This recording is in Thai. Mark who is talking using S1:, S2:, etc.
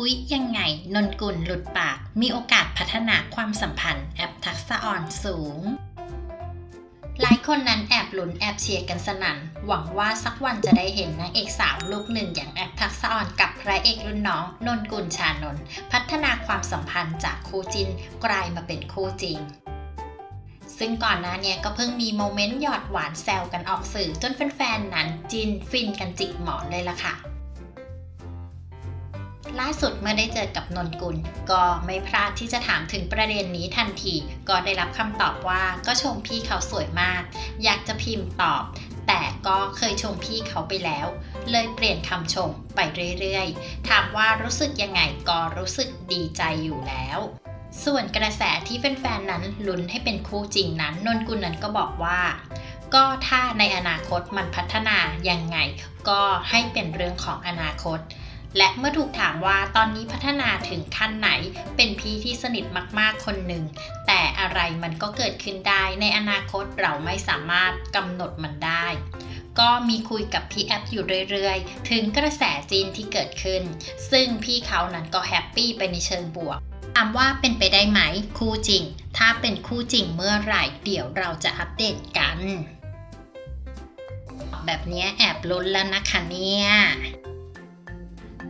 S1: อุ๊ย ยังไง นนกุลหลุดปาก มีโอกาสพัฒนาความสัมพันธ์แอปทักษะอ่อนสูง หลายคนนั้นแอบลุ้นแอบเชียร์กันสนั่น หวังว่าสักวันจะได้เห็นนางเอกสาวลูกหนึ่งอย่างแอปทักษะอ่อนกับพระเอกรุ่นน้อง นนกุลชานนท์พัฒนาความสัมพันธ์จากคู่จินกลายมาเป็นคู่จริงซึ่งก่อนหน้านี้ก็เพิ่งมีโมเมนต์หยอดหวานแซวกันออกสื่อจนแฟนๆนั้นจินฟินกันจิกหมอนเลยล่ะค่ะ ล่าสุดเมื่อได้เจอกับนนกุล ก็ไม่พลาดที่จะถามถึงประเด็นนี้ทันที ก็ได้รับคำตอบว่าก็ชมพี่เขาสวยมาก อยากจะพิมพ์ตอบ แต่ก็เคยชมพี่เขาไปแล้ว เลยเปลี่ยนคำชมไปเรื่อยๆ ถามว่ารู้สึกยังไงก็รู้สึกดีใจอยู่แล้วส่วนกระแสที่แฟนๆนั้นลุ้นให้เป็นคู่จริงนั้นนนกุลนั้นก็บอกว่า ก็ถ้าในอนาคตมันพัฒนายังไง ก็ให้เป็นเรื่องของอนาคต และเมื่อถูกถามว่าตอนนี้พัฒนาถึงขั้นไหน เป็นพี่ที่สนิทมากๆคนหนึ่ง แต่อะไรมันก็เกิดขึ้นได้ในอนาคตเราไม่สามารถกำหนดมันได้ ก็มีคุยกับพี่แอปอยู่เรื่อยๆ ถึงกระแสจีนที่เกิดขึ้น ซึ่งพี่เขานั้นก็แฮปปี้ไปในเชิงบวกถามว่าเป็นไปได้ไหมคู่จริง ถ้าเป็นคู่จริงเมื่อไหร่เดี๋ยวเราจะอัปเดตกัน แบบนี้แอบลุ้นแล้วนะคะเนี่ย